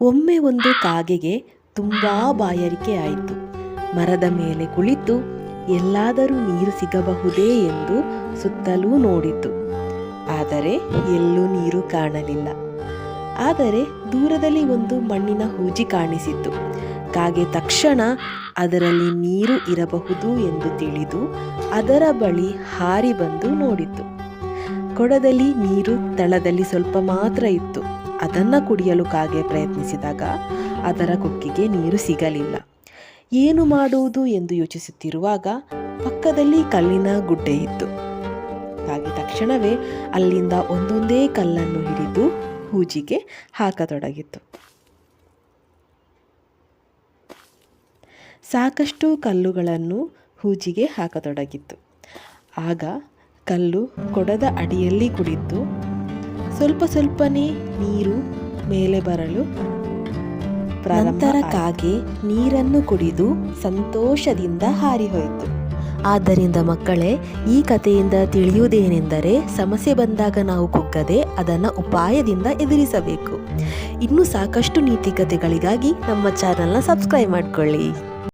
ಒಮ್ಮೆ ಒಂದು ಕಾಗೆಗೆ ತುಂಬ ಬಾಯಾರಿಕೆ ಆಯಿತು. ಮರದ ಮೇಲೆ ಕುಳಿತು ಎಲ್ಲಾದರೂ ನೀರು ಸಿಗಬಹುದೇ ಎಂದು ಸುತ್ತಲೂ ನೋಡಿತು. ಆದರೆ ಎಲ್ಲೂ ನೀರು ಕಾಣಲಿಲ್ಲ. ಆದರೆ ದೂರದಲ್ಲಿ ಒಂದು ಮಣ್ಣಿನ ಹೂಜಿ ಕಾಣಿಸಿತು. ಕಾಗೆ ತಕ್ಷಣ ಅದರಲ್ಲಿ ನೀರು ಇರಬಹುದು ಎಂದು ತಿಳಿದು ಅದರ ಬಳಿ ಹಾರಿ ಬಂದು ನೋಡಿತು. ಕೊಡದಲ್ಲಿ ನೀರು ತಳದಲ್ಲಿ ಸ್ವಲ್ಪ ಮಾತ್ರ ಇತ್ತು. ಅದನ್ನು ಕುಡಿಯಲು ಕಾಗೆ ಪ್ರಯತ್ನಿಸಿದಾಗ ಅದರ ಕೊಕ್ಕಿಗೆ ನೀರು ಸಿಗಲಿಲ್ಲ. ಏನು ಮಾಡುವುದು ಎಂದು ಯೋಚಿಸುತ್ತಿರುವಾಗ ಪಕ್ಕದಲ್ಲಿ ಕಲ್ಲಿನ ಗುಡ್ಡೆ ಇತ್ತು. ಕಾಗೆ ತಕ್ಷಣವೇ ಅಲ್ಲಿಂದ ಒಂದೊಂದೇ ಕಲ್ಲನ್ನು ಹಿಡಿದು ಹೂಜಿಗೆ ಹಾಕತೊಡಗಿತು ಸಾಕಷ್ಟು ಕಲ್ಲುಗಳನ್ನು ಹೂಜಿಗೆ ಹಾಕತೊಡಗಿತ್ತು. ಆಗ ಕಲ್ಲು ಕೊಡದ ಅಡಿಯಲ್ಲಿ ಕುಳಿತು ಸ್ವಲ್ಪ ಸ್ವಲ್ಪನೇ ನೀರು ಮೇಲೆ ಬರಲು ನಂತರ ಕಾಗೆ ನೀರನ್ನು ಕುಡಿದು ಸಂತೋಷದಿಂದ ಹಾರಿಹೋಯಿತು. ಆದ್ದರಿಂದ ಮಕ್ಕಳೇ ಈ ಕಥೆಯಿಂದ ತಿಳಿಯುವುದೇನೆಂದರೆ ಸಮಸ್ಯೆ ಬಂದಾಗ ನಾವು ಕುಗ್ಗದೆ ಅದನ್ನು ಉಪಾಯದಿಂದ ಎದುರಿಸಬೇಕು. ಇನ್ನೂ ಸಾಕಷ್ಟು ನೀತಿ ಕಥೆಗಳಿಗಾಗಿ ನಮ್ಮ ಚಾನಲ್ನ ಸಬ್ಸ್ಕ್ರೈಬ್ ಮಾಡಿಕೊಳ್ಳಿ.